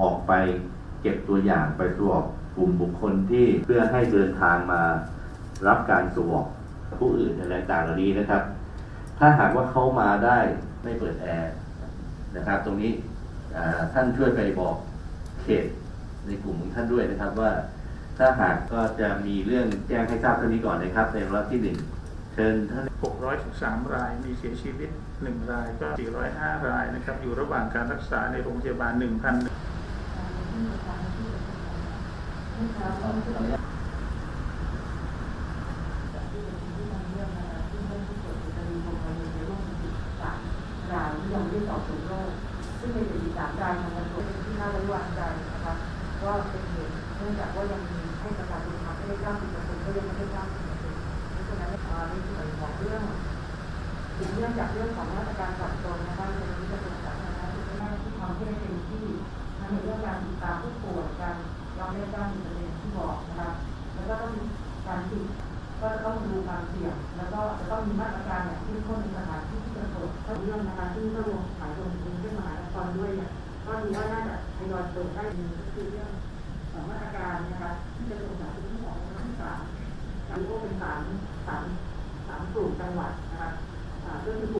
ออกไปเก็บตัวอย่างไปตรวจกลุ่มบุคคลที่เพื่อให้เดินทางมารับการสวอปผู้อื่นอะไรต่างๆเหล่านี้นะครับ ถ้าหากว่าเขามาได้ไม่เปิดแอร์นะครับ ตรงนี้ท่านช่วยไปบอกเขตในกลุ่มของท่านด้วยนะครับว่าถ้าหากก็จะมีเรื่องแจ้งให้ทราบเท่านี้ก่อนนะครับในรอบที่หนึ่ง เชิญท่าน613 ราย มีเสียชีวิต 1 รายก็ 405 รายนะครับ อยู่ระหว่างการรักษาในโรงพยาบาล 1,000รายที่ยังไม่ได้สอบสวนโรคซึ่งเป็นสี่สามรายทางการตรวจที่น่าไว้วางใจนะคะว่าเป็นเหตุเนื่องจากว่ายังมีให้ประชาชนทำไม่ได้เก้าสิบเปอร์เซ็นต์ก็ยังไม่ได้เก้าสิบ ถึงเรื่องจากเรื่องของมาตรการปรับตัวนะคะในนี้จะเป็นสาธารณสุขหน้ที่ทำให้เต็มที่ทั้งในเรื่องการติดตามผู้ป่วยการยอมได้เก้าสิบเปอร์เซ็นที่บอกนะคะแล้วก็ต้องมีการติดก็จะต้องดูความเสี่ยง แล้วก็จะต้องมีมาตรการอย่างที่ข้นในสถานที่ที่จะเปิดก็เรื่องนะคะที่ก็รวมหมายรวมกรุงเทพมหานครด้วยเนี่ยก็ดูว่าน่าจะทยอยเปิดได้ดีก็คือเรื่องของมาตรการนะคะที่จะลงจากที่ของวันที่สามสามก็เป็นสามสามสามกลุ่มจังหวัดนะคะ 啊，都是。